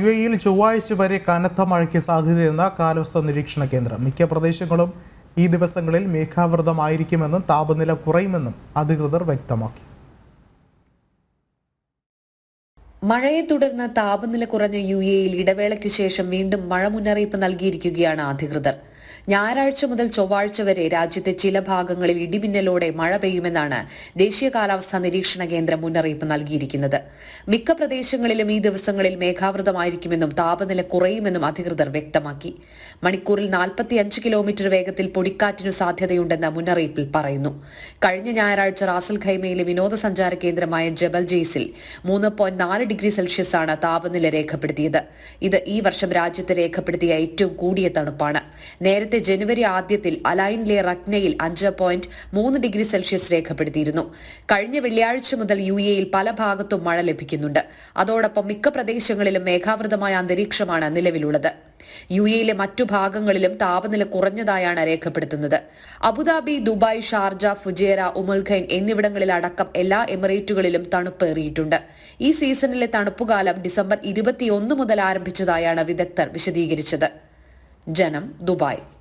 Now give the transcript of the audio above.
U എയിൽ ചൊവ്വാഴ്ച വരെ കനത്ത മഴയ്ക്ക് സാധ്യതയെന്ന കാലാവസ്ഥാ നിരീക്ഷണ കേന്ദ്രം. മിക്ക പ്രദേശങ്ങളും ഈ ദിവസങ്ങളിൽ മേഘാവൃതമായിരിക്കുമെന്നും താപനില കുറയുമെന്നും അധികൃതർ വ്യക്തമാക്കി. മഴയെ തുടർന്ന് താപനില കുറഞ്ഞ യു എയിൽ ഇടവേളയ്ക്കു ശേഷം വീണ്ടും മഴ മുന്നറിയിപ്പ് നൽകിയിരിക്കുകയാണ് അധികൃതർ. ഞായറാഴ്ച മുതൽ ചൊവ്വാഴ്ച വരെ രാജ്യത്തെ ചില ഭാഗങ്ങളിൽ ഇടിമിന്നലോടെ മഴ പെയ്യുമെന്നാണ് ദേശീയ കാലാവസ്ഥാ നിരീക്ഷണ കേന്ദ്രം മുന്നറിയിപ്പ് നൽകിയിരിക്കുന്നത്. മിക്ക പ്രദേശങ്ങളിലും ഈ ദിവസങ്ങളിൽ മേഘാവൃതമായിരിക്കുമെന്നും താപനില കുറയുമെന്നും അധികൃതർ വ്യക്തമാക്കി. മണിക്കൂറിൽ നാൽപ്പത്തിയഞ്ച് കിലോമീറ്റർ വേഗത്തിൽ പൊടിക്കാറ്റിനു സാധ്യതയുണ്ടെന്ന് മുന്നറിയിപ്പിൽ പറയുന്നു. കഴിഞ്ഞ ഞായറാഴ്ച റാസൽ ഖൈമയിലെ വിനോദസഞ്ചാര കേന്ദ്രമായ ജബൽ ജെയ്സിൽ മൂന്ന് പോയിന്റ് നാല് ഡിഗ്രി സെൽഷ്യസ് ആണ് താപനില രേഖപ്പെടുത്തിയത്. ഇത് ഈ വർഷം രാജ്യത്ത് രേഖപ്പെടുത്തിയ ഏറ്റവും കൂടിയ തണുപ്പാണ്. നേരത്തെ ജനുവരി ആദ്യത്തിൽ അലൈൻലെ റക്നയിൽ അഞ്ച് പോയിന്റ് മൂന്ന് ഡിഗ്രി സെൽഷ്യസ് രേഖപ്പെടുത്തിയിരുന്നു. കഴിഞ്ഞ വെള്ളിയാഴ്ച മുതൽ യു എയിൽ പല ഭാഗത്തും മഴ ലഭിക്കുന്നുണ്ട്. അതോടൊപ്പം മിക്ക പ്രദേശങ്ങളിലും മേഘാവൃതമായ അന്തരീക്ഷമാണ് നിലവിലുള്ളത്. യു എയിലെ മറ്റു ഭാഗങ്ങളിലും താപനില കുറഞ്ഞതായാണ് രേഖപ്പെടുത്തുന്നത്. Abu Dhabi Dubai Sharjah Fujairah Umm Al Quwain എന്നിവിടങ്ങളിൽ അടക്കം എല്ലാ എമിറേറ്റുകളിലും തണുപ്പേറിയിട്ടുണ്ട് ഈ സീസണിലെ തണുപ്പുകാലം ഡിസംബർ ഇരുപത്തിയൊന്ന് മുതൽ ആരംഭിച്ചതായാണ് വിദഗ്ധർ വിശദീകരിച്ചത്. ജനം ദുബായ്.